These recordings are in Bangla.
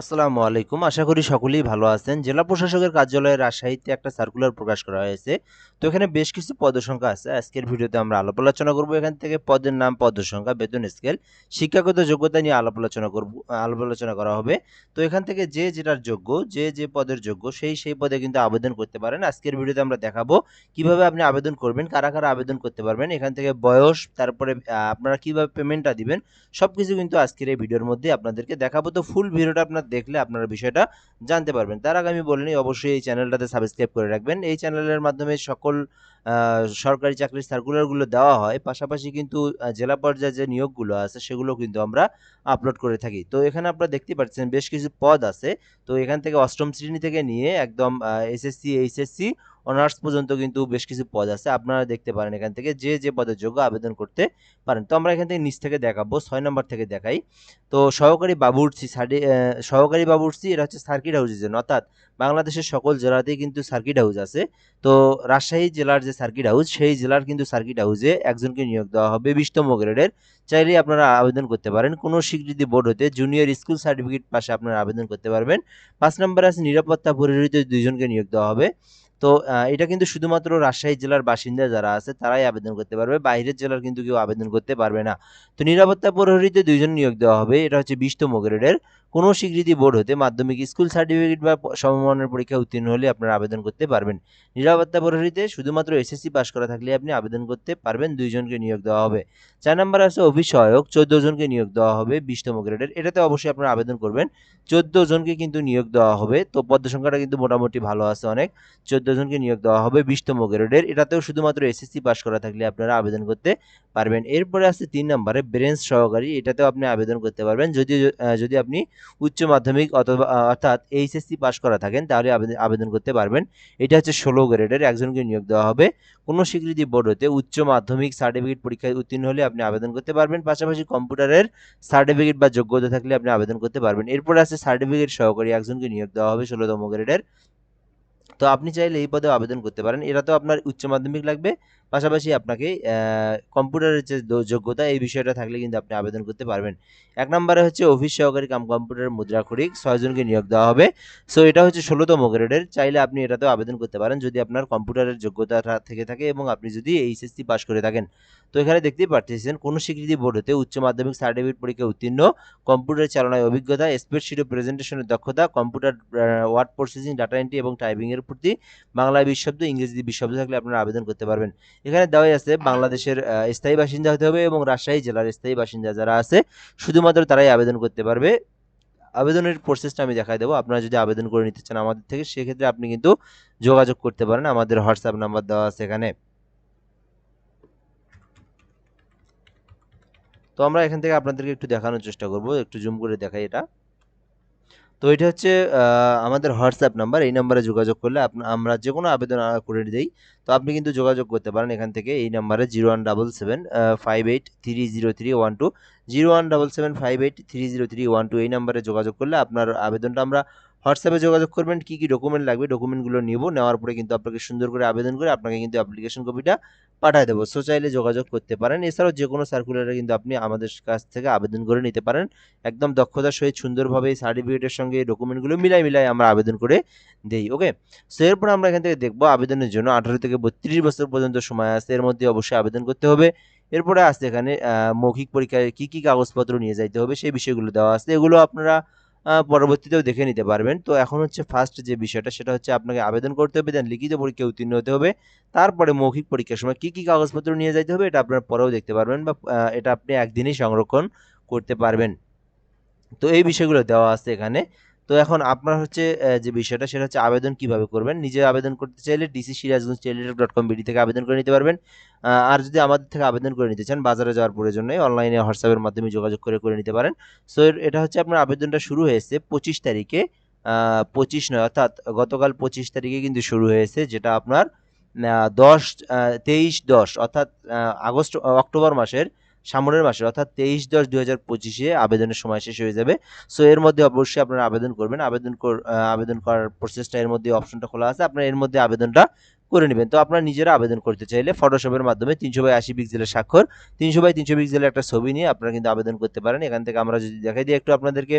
আসসালামু আলাইকুম। আশা করি সকলেই ভালো আছেন। জেলা প্রশাসকের কার্যালয়ে রাজশাহীতে একটা সার্কুলার প্রকাশ করা হয়েছে। তো এখানে বেশ কিছু পদসংখ্যা আছে। আজকের ভিডিওতে আমরা আলাপ আলোচনা করব। এখান থেকে পদের নাম পদসংখ্যা বেতন স্কেল শিক্ষাগত যোগ্যতা নিয়ে আলাপ আলোচনা করব, আলাপ আলোচনা করা হবে। তো এখান থেকে যে যেটার যোগ্য, যে যে পদের যোগ্য, সেই সেই পদে কিন্তু আবেদন করতে পারেন। আজকের ভিডিওতে আমরা দেখাবো কীভাবে আপনি আবেদন করবেন, কারা কারা আবেদন করতে পারবেন, এখান থেকে বয়স, তারপরে আপনারা কীভাবে পেমেন্টটা দিবেন সব কিছু কিন্তু আজকের এই ভিডিওর মধ্যে আপনাদেরকে দেখাবো। তো ফুল ভিডিওটা আপনার দেখলে আপনারা বিষয়টা জানতে পারবেন। তার আগে আমি বলিনি অবশ্যই এই চ্যানেলটাতে সাবস্ক্রাইব করে রাখবেন। এই চ্যানেলের মাধ্যমে সকল সরকারি চাকরির সার্কুলারগুলো দেওয়া হয়। পাশাপাশি কিন্তু জেলা পর্যায়ে যে নিয়োগগুলো আছে, সেগুলো কিন্তু আমরা আপলোড করে থাকি। তো এখানে আপনারা দেখতে পাচ্ছেন, বেশ কিছু পদ আছে। তো এখান থেকে অষ্টম শ্রেণি থেকে নিয়ে একদম এসএসসি এইচএসসি অনার্স পর্যন্ত কিন্তু বেশ কিছু পদ আছে, আপনারা দেখতে পারেন এখান থেকে যে যে পদের যোগ্য আবেদন করতে পারেন। তো আমরা এখান থেকে নিচ থেকে দেখাবো, ছয় নম্বর থেকে দেখাই। তো সহকারী বাবুর্চি সহকারী বাবুর্চি এটা হচ্ছে সার্কিট হাউসের জন্য, অর্থাৎ বাংলাদেশের সকল জেলাতেই কিন্তু সার্কিট হাউস আছে। তো রাজশাহী জেলার যে সার্কিট হাউস, সেই জেলার কিন্তু সার্কিট হাউসে একজনকে নিয়োগ দেওয়া হবে বিশতম গ্রেডের। চাইলেই আপনারা আবেদন করতে পারেন। কোনো স্বীকৃতি বোর্ড হতে জুনিয়র স্কুল সার্টিফিকেট পাশে আপনারা আবেদন করতে পারবেন। পাঁচ নম্বরে আছে নিরাপত্তা পরিহিত দুইজনকে নিয়োগ দেওয়া হবে। তো এটা কিন্তু শুধুমাত্র রাজশাহী জেলার বাসিন্দা যারা আছে, তারাই আবেদন করতে পারবে। বাইরের জেলার কিন্তু কেউ আবেদন করতে পারবে না। তো নিরাপত্তা প্রহরীতে দুইজন নিয়োগ দেওয়া হবে। এটা হচ্ছে বিশতম গ্রেডের। কোনো স্বীকৃতি বোর্ড হতে মাধ্যমিক স্কুল সার্টিফিকেট বা সমমানের পরীক্ষা উত্তীর্ণ হলে আপনারা আবেদন করতে পারবেন। নিরাপত্তা প্রহরীতে শুধুমাত্র এসএসসি পাস করা থাকলে আপনি আবেদন করতে পারবেন। দুইজনকে নিয়োগ দেওয়া হবে। চার নাম্বার আছে সহায়ক চোদ্দ জনকে নিয়োগ দেওয়া হবে বিশতম গ্রেডের। এটাতে অবশ্যই আপনারা আবেদন করবেন। চোদ্দ জনকে কিন্তু নিয়োগ দেওয়া হবে। তো পদ সংখ্যাটা কিন্তু মোটামুটি ভালো আছে অনেক। চোদ্দ জনকে নিয়োগ দেওয়া হবে বিশতম গ্রেডের। এটাতেও শুধুমাত্র এসএসসি পাস করা থাকলে আপনারা আবেদন করতে পারবেন। এরপরে আছে তিন নম্বরে ব্রেঞ্চ সহকারী। এটাতেও আপনি আবেদন করতে পারবেন। যদি যদি আপনি উচ্চ মাধ্যমিক অথবা অর্থাৎ এইচএসসি পাস করা থাকেন, তাহলে আবেদন আবেদন করতে পারবেন। এটা হচ্ছে ষোলো গ্রেডের। একজনকে নিয়োগ দেওয়া হবে। কোনো স্বীকৃতি বোর্ড হতে উচ্চ মাধ্যমিক সার্টিফিকেট পরীক্ষায় উত্তীর্ণ হলে আপনি আবেদন করতে পারবেন। পাশাপাশি কম্পিউটারের সার্টিফিকেট বা যোগ্যতা থাকলে আপনি আবেদন করতে পারবেন। এরপরে আছে সার্টিফিকেট সহকারী। একজনকে নিয়োগ দেওয়া হবে ষোলোতম গ্রেডের। তো আপনি চাইলে এই পদে আবেদন করতে পারেন। এটা তো আপনার উচ্চ মাধ্যমিক লাগবে। পাশাপাশি আপনাকে কম্পিউটারের যে যোগ্যতা, এই বিষয়টা থাকলে কিন্তু আপনি আবেদন করতে পারবেন। এক নম্বরে হচ্ছে অফিস সহকারী কাম কম্পিউটার মুদ্রা মুদ্রাক্ষরিক ছয়জনকে নিয়োগ দেওয়া হবে। সো এটা হচ্ছে ষোলোতম গ্রেডের। চাইলে আপনি এটাতেও আবেদন করতে পারেন যদি আপনার কম্পিউটারের যোগ্যতা থেকে থাকে এবং আপনি যদি এইচএসসি পাস করে থাকেন। তো এখানে দেখতেই পাচ্ছেন কোনো স্বীকৃতি বোর্ড হতে উচ্চ মাধ্যমিক সার্টিফিকেট পরীক্ষায় উত্তীর্ণ কম্পিউটার চালনায় অভিজ্ঞতা স্প্রেডশিট ও প্রেজেন্টেশনের দক্ষতা computer word processing data entry এবং টাইপিং এর প্রতি বাংলা বিশ শব্দ ইংরেজি বিশ শব্দ থাকলে আপনারা আবেদন করতে পারবেন। এখানে দেওয়াই আছে বাংলাদেশের স্থায়ী বাসিন্দা হতে হবে এবং রাজশাহী জেলার স্থায়ী বাসিন্দা যারা আছে, শুধুমাত্র তারাই আবেদন করতে পারবে। আবেদনের প্রসেসটা আমি দেখাই দেবো, আপনারা যদি আবেদন করে নিতে চান আমাদের থেকে, সেক্ষেত্রে আপনি কিন্তু যোগাযোগ করতে পারেন, আমাদের হোয়াটসঅ্যাপ নাম্বার দেওয়া আছে এখানে। তো আমরা এখান থেকে আপনাদেরকে একটু দেখানোর চেষ্টা করব, একটু জুম করে দেখাই এটা। তো এটা হচ্ছে আমাদের হোয়াটসঅ্যাপ নাম্বার এই নাম্বারে যোগাযোগ করলে আমরা যে কোনো আবেদন করে দিই। তো আপনি কিন্তু যোগাযোগ করতে পারেন এখান থেকে, এই নাম্বারে zero one double seven five eight three zero three one two zero one double seven five eight three zero three one two এই নাম্বারে যোগাযোগ করলে আপনার আবেদনটা আমরা হোয়াটসঅ্যাপে যোগাযোগ করবেন, কী কী ডকুমেন্ট লাগবে ডকুমেন্টগুলো নিব, নেওয়ার পরে কিন্তু আপনাকে সুন্দর করে আবেদন করে আপনাকে কিন্তু অ্যাপ্লিকেশন কপিটা পাঠিয়ে দেবো। সো চাইলে যোগাযোগ করতে পারেন। এছাড়াও যে কোনো সার্কুলারে কিন্তু আপনি আমাদের কাছ থেকে আবেদন করে নিতে পারেন। একদম দক্ষতার সহিত সুন্দরভাবে এই সার্টিফিকেটের সঙ্গে ডকুমেন্টগুলো মিলাই মিলাই আমরা আবেদন করে দেই ওকে সো এরপর আমরা এখান থেকে দেখব আবেদনের জন্য আঠারো থেকে বত্রিশ বছর পর্যন্ত সময় আছে। এর মধ্যে অবশ্যই আবেদন করতে হবে। এরপরে আছে এখানে মৌখিক পরীক্ষায় কী কী কাগজপত্র নিয়ে যাইতে হবে সেই বিষয়গুলো দেওয়া আছে। এগুলো আপনারা পরবর্তীতেও দেখে নিতে পারবেন। তো এখন হচ্ছে ফার্স্ট যে বিষয়টা, সেটা হচ্ছে আপনাকে আবেদন করতে হবে দেন লিখিত পরীক্ষায় উত্তীর্ণ হতে হবে। তারপরে মৌখিক পরীক্ষার সময় কী কী কাগজপত্র নিয়ে যাইতে হবে, এটা আপনার পরেও দেখতে পারবেন বা এটা আপনি একদিনই সংরক্ষণ করতে পারবেন। তো এই বিষয়গুলো দেওয়া আছে এখানে। তো এখন আপনার হচ্ছে যে বিষয়টা, সেটা হচ্ছে আবেদন কীভাবে করবেন? নিজে আবেদন করতে চাইলে DC Sirajganj Teletalk dot com BD থেকে আবেদন করে নিতে পারবেন। আর যদি আমাদের থেকে আবেদন করে নিতে চান বাজারে যাওয়ার প্রয়োজন নেই অনলাইনে হোয়াটসঅ্যাপের মাধ্যমে যোগাযোগ করে করে নিতে পারেন। সো এটা হচ্ছে আপনার আবেদনটা শুরু হয়েছে পঁচিশ তারিখে পঁচিশ নয়, অর্থাৎ গতকাল পঁচিশ তারিখে কিন্তু শুরু হয়েছে, যেটা আপনার দশ তেইশ দশ, অর্থাৎ আগস্ট, অক্টোবর মাসের, সামনের মাসে অর্থাৎ তেইশ দশ দুই হাজার পঁচিশে আবেদনের সময় শেষ হয়ে যাবে। সো এর মধ্যে অবশ্যই আপনারা আবেদন করবেন। আবেদন আবেদন করার প্রসেসটা এর মধ্যে অপশনটা খোলা আছে। আপনারা এর মধ্যে আবেদনটা করে নেবেন। তো আপনারা নিজেরা আবেদন করতে চাইলে ফটোশপের মাধ্যমে তিনশো বাই আশি পিক্সেলের স্বাক্ষর, তিনশো বাই তিনশো পিক্সেলের একটা ছবি নিয়ে আপনারা কিন্তু আবেদন করতে পারেন। এখান থেকে আমরা যদি দেখাই দিই একটু আপনাদেরকে।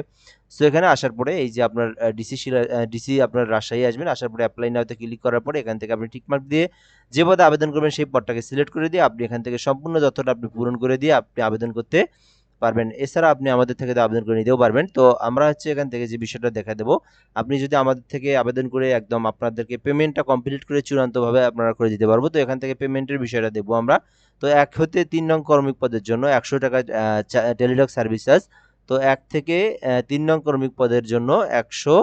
সো এখানে আসার পরে এই যে আপনার ডিসি ডিসি আপনার রাজশাহী আসবেন, আসার পরে অ্যাপ্লাই নাওতে ক্লিক করার পরে এখান থেকে আপনি টিকমার্ক দিয়ে যে পদে আবেদন করবেন সেই পদটাকে সিলেক্ট করে দিয়ে আপনি এখান থেকে সম্পূর্ণ তথ্যটা আপনি পূরণ করে দিয়ে আপনি আবেদন করতে পারবেন। এছাড়া আপনি আমাদের থেকে আবেদন করে নিতেও পারবেন। তো আমরা হচ্ছে এখান থেকে যে বিষয়টা দেখা দেবো, আপনি যদি আমাদের থেকে আবেদন করে একদম আপনাদেরকে পেমেন্টটা কমপ্লিট করে চূড়ান্তভাবে আপনারা করে দিতে পারব, তো এখান থেকে পেমেন্টের বিষয়টা দেবো আমরা। তো এক হতে তিন নং কর্মিক পদের জন্য একশো টাকা টেলিডক সার্ভিস চার্জ তো এক থেকে তিন নং কর্মিক পদের জন্য একশো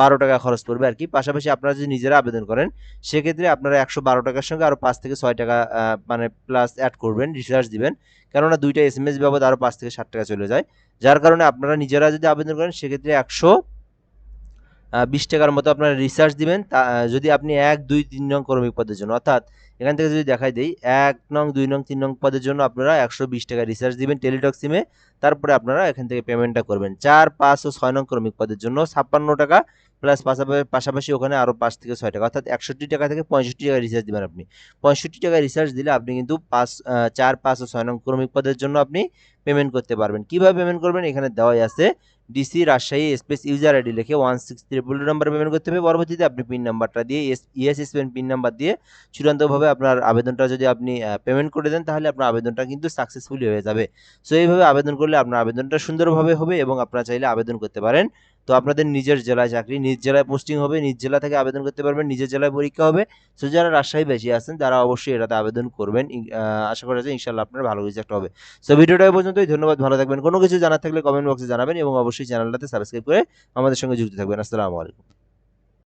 বারো টাকা খরচ পড়বে আর কি। পাশাপাশি আপনারা যদি নিজেরা আবেদন করেন, সেক্ষেত্রে আপনারা একশো বারো টাকার সঙ্গে আরও পাঁচ থেকে ছয় টাকা মানে প্লাস অ্যাড করবেন রিচার্জ দিবেন। কেননা দুইটা এস এম এস বাবদ আরও পাঁচ থেকে ষাট টাকা চলে যায়। যার কারণে আপনারা নিজেরা যদি আবেদন করেন, সেক্ষেত্রে একশো বিশ টাকার মতো আপনারা রিচার্জ দিবেন। তা, যদি আপনি এক, দুই, তিন নং কর্মী পদের জন্য, অর্থাৎ এখান থেকে যদি দেখাই দেই, এক নং, দুই নং, তিন নং পদের জন্য আপনারা একশো বিশ টাকা রিচার্জ দিবেন টেলিটক সিমে তারপরে আপনারা এখান থেকে পেমেন্টটা করবেন। চার, পাঁচ ও ছয় নং ক্রমিক পদের জন্য ছাপ্পান্ন টাকা প্লাস পাশাপাশি পাশাপাশি ওখানে আরও পাঁচ থেকে ছয় টাকা, অর্থাৎ একষট্টি টাকা থেকে পঁয়ষট্টি টাকা রিচার্জ দিবেন আপনি। পঁয়ষট্টি টাকা রিচার্জ দিলে আপনি কিন্তু পাঁচ চার, পাঁচ ও ছয় নং ক্রমিক পদের জন্য আপনি পেমেন্ট করতে পারবেন। কীভাবে পেমেন্ট করবেন? এখানে দেওয়াই আছে। DC Rajshahi space user ID লিখে one six triple number payment করতে হবে। পরবর্তীতে আপনি পিন নাম্বারটা দিয়ে ইএস স্পেন পিন নাম্বার দিয়ে চূড়ান্তভাবে আপনার আবেদনটা যদি আপনি পেমেন্ট করে দেন, তাহলে আপনার আবেদনটা কিন্তু সাকসেসফুলি হয়ে যাবে। সো এইভাবে আবেদন করলে আপনার আবেদনটা সুন্দরভাবে হবে এবং আপনারা চাইলে আবেদন করতে পারেন। তো আপনাদের নিজের জেলায় চাকরি, নিজ জেলায় পোস্টিং হবে, নিজ জেলা থেকে আবেদন করতে পারবেন, নিজের জেলায় পরীক্ষা হবে। সো যারা রাজশাহী বেশি আছেন, তারা অবশ্যই এটাতে আবেদন করবেন। আশা করা যায় ইনশাল্লাহ আপনার ভালো রেজাল্ট হবে। সো ভিডিওটা পর্যন্তই, ধন্যবাদ, ভালো থাকবেন। কোনো কিছু জানার থাকলে কমেন্ট বক্সে জানাবেন এবং অবশ্যই চ্যানেলটাতে সাবস্ক্রাইব করে আমাদের সঙ্গে যুক্ত থাকবেন। আসসালামু আলাইকুম।